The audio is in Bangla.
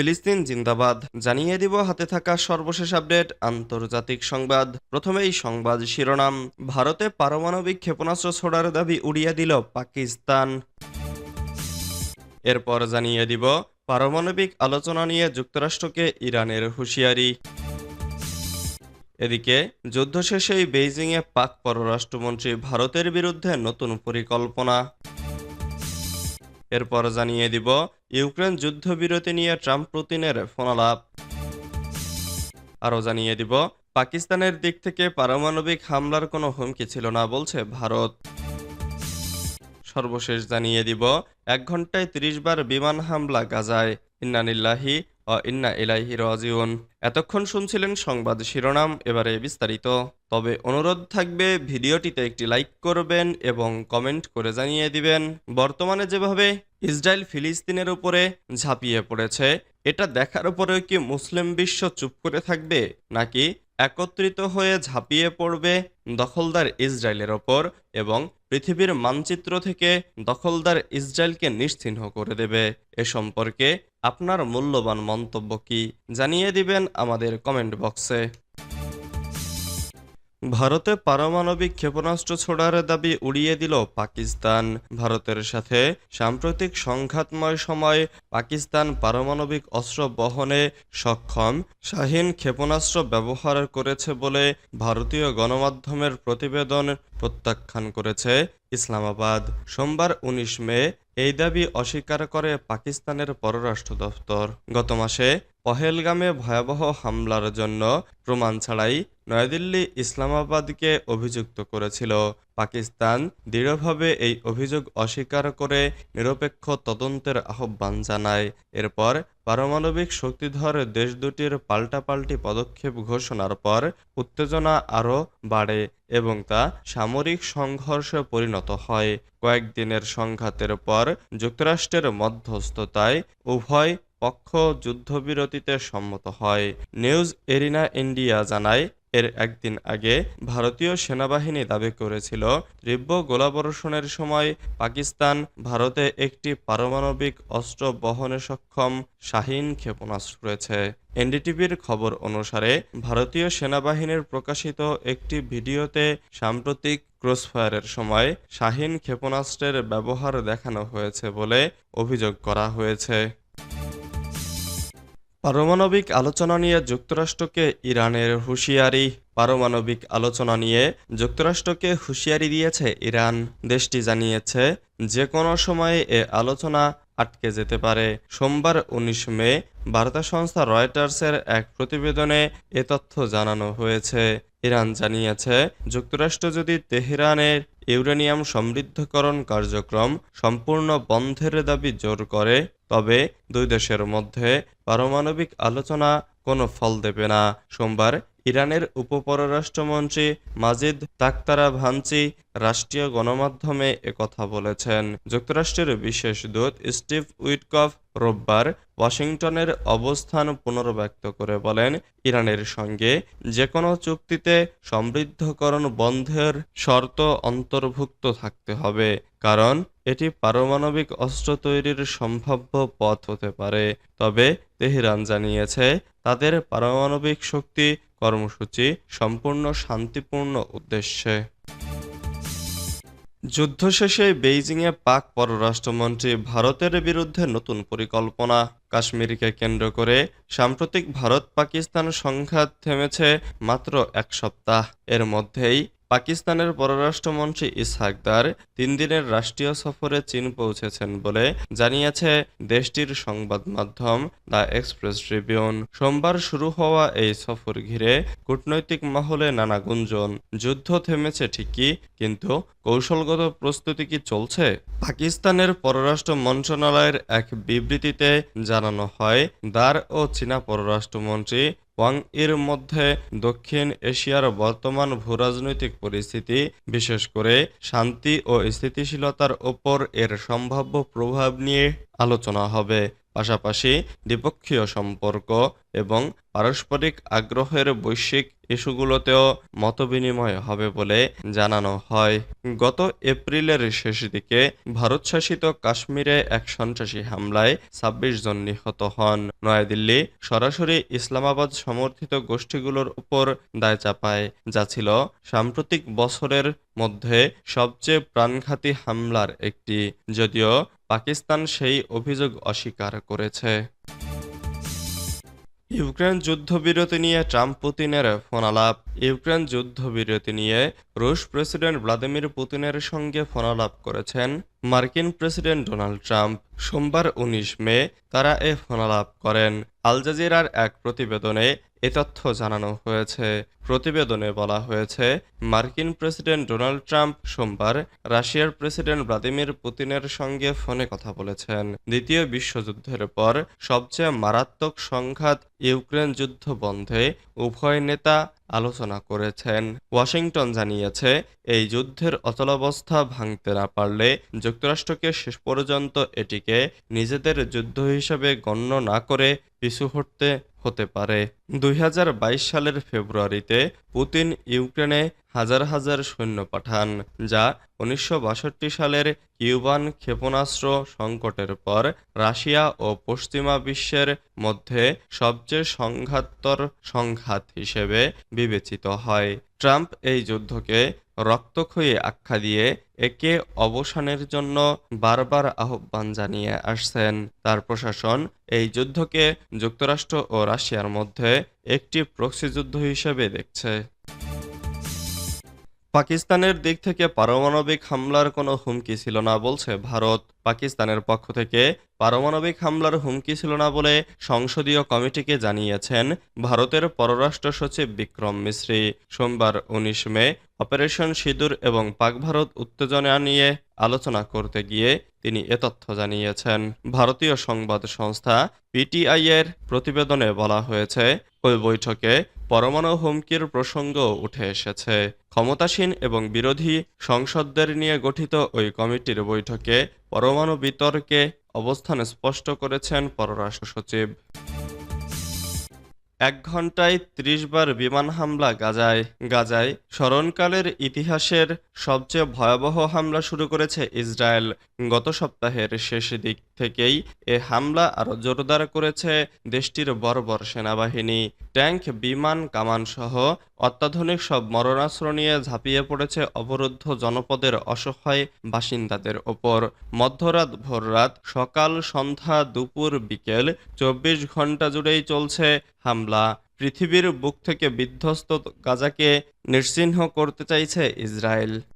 ফিলিস্তিন জিন্দাবাদ। জানিয়ে দিব হাতে থাকা সর্বশেষ আপডেট, আন্তর্জাতিক সংবাদ। প্রথমেই সংবাদ শিরোনাম। ভারতে পারমাণবিক ক্ষেপণাস্ত্র ছোড়ার দাবি উড়িয়ে দিল পাকিস্তান। এরপর জানিয়ে দিব, পারমাণবিক আলোচনা নিয়ে যুক্তরাষ্ট্রকে ইরানের হুঁশিয়ারি। এদিকে, যুদ্ধ শেষেই বেইজিংয়ে পাক পররাষ্ট্রমন্ত্রী ভারতের বিরুদ্ধে নতুন পরিকল্পনা। এরপর জানিয়ে দিব, ইউক্রেন যুদ্ধবিরতি নিয়ে ট্রাম্প পুতিনের ফোনালাপ। আরও জানিয়ে দিব, পাকিস্তানের দিক থেকে পারমাণবিক হামলার কোনো হুমকি ছিল না বলছে ভারত। সর্বশেষ জানিয়ে দিব, এক ঘন্টায় ত্রিশ বার বিমান হামলা গাজায়। ইন্নানিল্লাহি ইন্না ইলাইহি রাজিউন। এতক্ষণ শুনছিলেন সংবাদ শিরোনাম, এবারে বিস্তারিত। তবে অনুরোধ থাকবে, ভিডিওটিতে একটি লাইক করবেন এবং কমেন্ট করে জানিয়ে দিবেন। বর্তমানে যেভাবে ইসরায়েল ফিলিস্তিনের উপরে ঝাঁপিয়ে পড়েছে, এটা দেখার উপরেও কি মুসলিম বিশ্ব চুপ করে থাকবে, নাকি একত্রিত হয়ে ঝাঁপিয়ে পড়বে দখলদার ইসরায়েলের ওপর এবং পৃথিবীর মানচিত্র থেকে দখলদার ইসরায়েলকে নিশ্চিহ্ন করে দেবে। এ সম্পর্কে আপনার মূল্যবান মন্তব্য কি জানিয়ে দিবেন আমাদের কমেন্ট বক্সে। ভারতে পারমাণবিক ক্ষেপণাস্ত্র ছোড়ার দাবি উড়িয়ে দিল পাকিস্তান। ভারতের সাথে সাম্প্রতিক সংঘাতময় সময় পাকিস্তান পারমাণবিক অস্ত্র বহনে সক্ষম। শাহীন ক্ষেপণাস্ত্র ব্যবহার করেছে বলে ভারতীয় গণমাধ্যমের প্রতিবেদন প্রত্যাখ্যান করেছে ইসলামাবাদ। সোমবার উনিশ মে এই দাবি অস্বীকার করে পাকিস্তানের পররাষ্ট্র দফতর গত মাসে পহেলগামে ভয়াবহ হামলার জন্য প্রমাণ ছাড়াই নয়াদিল্লি ইসলামাবাদকে অভিযুক্ত করেছিল। পাকিস্তান দৃঢ়ভাবে এই অভিযোগ অস্বীকার করে নিরপেক্ষ তদন্তের আহ্বান জানায়। এরপর পারমাণবিক শক্তিধর দেশ দুটির পাল্টাপাল্টি পদক্ষেপ ঘোষণার পর উত্তেজনা আরও বাড়ে এবং তা সামরিক সংঘর্ষে পরিণত হয়। কয়েকদিনের সংঘাতের পর যুক্তরাষ্ট্রের মধ্যস্থতায় উভয় পক্ষ যুদ্ধবিরতিতে সম্মত হয়। নিউজ এরিনা ইন্ডিয়া জানায় এর একদিন আগে ভারতীয় সেনাবাহিনী দাবি করেছিল, তীব্র গোলাবর্ষণের সময় পাকিস্তান ভারতে একটি পারমাণবিক অস্ত্র বহনে সক্ষম শাহীন ক্ষেপণাস্ত্র রয়েছে। এনডিটিভির খবর অনুসারে, ভারতীয় সেনাবাহিনীর প্রকাশিত একটি ভিডিওতে সাম্প্রতিক ক্রসফায়ারের সময় শাহীন ক্ষেপণাস্ত্রের ব্যবহার দেখানো হয়েছে বলে অভিযোগ করা হয়েছে। পারমাণবিক আলোচনা নিয়ে যুক্তরাষ্ট্রকে ইরানের হুঁশিয়ারি। পারমাণবিক আলোচনা নিয়ে যুক্তরাষ্ট্রকে হুঁশিয়ারি দিয়েছে ইরান। দেশটি জানিয়েছে যে কোনো সময়ে এ আলোচনা আটকে যেতে পারে। সোমবার উনিশ মে বার্তা সংস্থা রয়টার্সের এক প্রতিবেদনে এ তথ্য জানানো হয়েছে। ইরান জানিয়েছে, যুক্তরাষ্ট্র যদি তেহরানের ইউরেনিয়াম সমৃদ্ধকরণ কার্যক্রম সম্পূর্ণ বন্ধের দাবি জোর করে, তবে দুই দেশের মধ্যে পারমাণবিক আলোচনা কোনো ফল দেবে না। সোমবার ইরানের উপপররাষ্ট্রমন্ত্রী মাজিদ তাকতারা ভাঞ্চি রাষ্ট্রীয় গণমাধ্যমে একথা বলেছেন। যুক্তরাষ্ট্রের বিশেষ দূত স্টিভ উইটকফ রোববার ওয়াশিংটনের অবস্থান পুনর্ব্যক্ত করে বলেন, ইরানের সঙ্গে যে কোনো চুক্তিতে সমৃদ্ধকরণ বন্ধের শর্ত অন্তর্ভুক্ত থাকতে হবে। কারণ এটি পারমাণবিক অস্ত্র তৈরির সম্ভাব্য পথ হতে পারে। তবে তেহরান জানিয়েছে, তাদের পারমাণবিক শক্তি কর্মসূচি সম্পূর্ণ শান্তিপূর্ণ উদ্দেশ্যে। যুদ্ধ শেষে বেইজিংয়ে পাক পররাষ্ট্রমন্ত্রী ভারতের বিরুদ্ধে নতুন পরিকল্পনা। কাশ্মীরকে কেন্দ্র করে সাম্প্রতিক ভারত পাকিস্তান সংঘাত থেমেছে মাত্র এক সপ্তাহ। এর মধ্যেই পাকিস্তানের পররাষ্ট্রমন্ত্রী ইসহাকদার তিন দিনের রাষ্ট্রীয় সফরে চীন পৌঁছেছেন বলে জানিয়েছে দেশটির সংবাদ মাধ্যম দ্য এক্সপ্রেস ট্রিবিউন। সোমবার শুরু হওয়া এই সফর ঘিরে কূটনৈতিক মহলে নানা গুঞ্জন। যুদ্ধ থেমেছে ঠিকই, কিন্তু কৌশলগত প্রস্তুতি কি চলছে? পাকিস্তানের পররাষ্ট্র মন্ত্রণালয়ের এক বিবৃতিতে জানানো হয়, দার ও চীনা পররাষ্ট্রমন্ত্রী ওয়াং এর মধ্যে দক্ষিণ এশিয়ার বর্তমান ভূরাজনৈতিক পরিস্থিতি, বিশেষ করে শান্তি ও স্থিতিশীলতার ওপর এর সম্ভাব্য প্রভাব নিয়ে আলোচনা হবে। পাশাপাশি দ্বিপক্ষীয় সম্পর্ক এবং পারস্পরিক আগ্রহের বৈশ্বিক ইস্যুগুলোতেও মতবিনিময় হবে বলে জানানো হয়। গত এপ্রিলের শেষ দিকে ভারতশাসিত কাশ্মীরে এক সন্ত্রাসী হামলায় ছাব্বিশ জন নিহত হন। নয়াদিল্লি সরাসরি ইসলামাবাদ সমর্থিত গোষ্ঠীগুলোর উপর দায় চাপায়, যা ছিল সাম্প্রতিক বছরের মধ্যে সবচেয়ে প্রাণঘাতী হামলার একটি। যদিও পাকিস্তান সেই অভিযোগ অস্বীকার করেছে। ইউক্রেন যুদ্ধবিরতি নিয়ে ট্রাম্প পুতিনের ফোনালাপ। ইউক্রেন যুদ্ধবিরতি নিয়ে রুশ প্রেসিডেন্ট ভ্লাদিমির পুতিনের সঙ্গে ফোনালাপ করেছেন মার্কিন প্রেসিডেন্ট ডোনাল্ড ট্রাম্প। সোমবার উনিশ মে তারা এ ফোনালাপ করেন। আল জাজিরার এক প্রতিবেদনে এ তথ্য জানানো হয়েছে। প্রতিবেদনে বলা হয়েছে, মার্কিন প্রেসিডেন্ট ডোনাল্ড ট্রাম্প সোমবার রাশিয়ার প্রেসিডেন্ট ভ্লাদিমির পুতিনের সঙ্গে ফোনে কথা বলেছেন। দ্বিতীয় বিশ্বযুদ্ধের পর সবচেয়ে মারাত্মক সংঘাত ইউক্রেন যুদ্ধ বন্ধে উভয় নেতা আলোচনা করেছেন। ওয়াশিংটন জানিয়েছে, এই যুদ্ধের অচলাবস্থা ভাঙতে না পারলে যুক্তরাষ্ট্রকে শেষ পর্যন্ত এটিকে নিজেদের যুদ্ধ হিসেবে গণ্য না করে পিছু হটতে হতে পারে। দুই হাজার বাইশ সালের ফেব্রুয়ারিতে পুতিন ইউক্রেনে হাজার হাজার সৈন্য পাঠান, যা উনিশশো বাষট্টি সালের কিউবান ক্ষেপণাস্ত্র সংকটের পর রাশিয়া ও পশ্চিমা বিশ্বের মধ্যে সবচেয়ে সংঘাতর সংঘাত হিসেবে বিবেচিত হয়। ট্রাম্প এই যুদ্ধকে রক্তক্ষয়ী আখ্যা দিয়ে একে অবসানের জন্য বারবার আহ্বান জানিয়ে আসছেন। তার প্রশাসন এই যুদ্ধকে যুক্তরাষ্ট্র ও রাশিয়ার মধ্যে একটি প্রক্সি যুদ্ধ হিসেবে দেখছে। পাকিস্তানের দিক থেকে পারমাণবিক হামলার কোনো হুমকি ছিল না বলছে ভারত। পাকিস্তানের পক্ষ থেকে পারমাণবিক হামলার হুমকি ছিল না বলে সংসদীয় কমিটিকে জানিয়েছেন ভারতের পররাষ্ট্র সচিব বিক্রম মিশ্রি। সোমবার উনিশ মে অপারেশন সিঁদুর এবং পাক ভারত উত্তেজনা নিয়ে আলোচনা করতে গিয়ে তিনি এ তথ্য জানিয়েছেন। ভারতীয় সংবাদ সংস্থা পিটিআই এর প্রতিবেদনে বলা হয়েছে, ওই বৈঠকে পরমাণু হুমকির প্রসঙ্গ উঠে এসেছে। ক্ষমতাসীন এবং বিরোধী সংসদদের নিয়ে গঠিত ওই কমিটির বৈঠকে পরমাণু বিতর্কে অবস্থান স্পষ্ট করেছেন পররাষ্ট্র সচিব। এক ঘন্টায় ত্রিশ বার বিমান হামলা গাজায়। গাজায় স্মরণকালের ইতিহাসের সবচেয়ে ভয়াবহ হামলা শুরু করেছে ইসরায়েল। গত সপ্তাহের শেষ দিক থেকেই এ হামলা আরও জোরদার করেছে দেশটির বর্বর সেনাবাহিনী। ট্যাঙ্ক বিমান, কামান সহ অত্যাধুনিক সব মরণাস্ত্র নিয়ে ঝাঁপিয়ে পড়েছে অবরুদ্ধ জনপদের অসহায় বাসিন্দাদের ওপর। মধ্যরাত ভোররাত সকাল সন্ধ্যা দুপুর বিকেল চব্বিশ ঘণ্টা জুড়েই চলছে হামলা। পৃথিবীর বুক থেকে বিধ্বস্ত গাজাকে নিশ্চিহ্ন করতে চাইছে ইসরায়েল।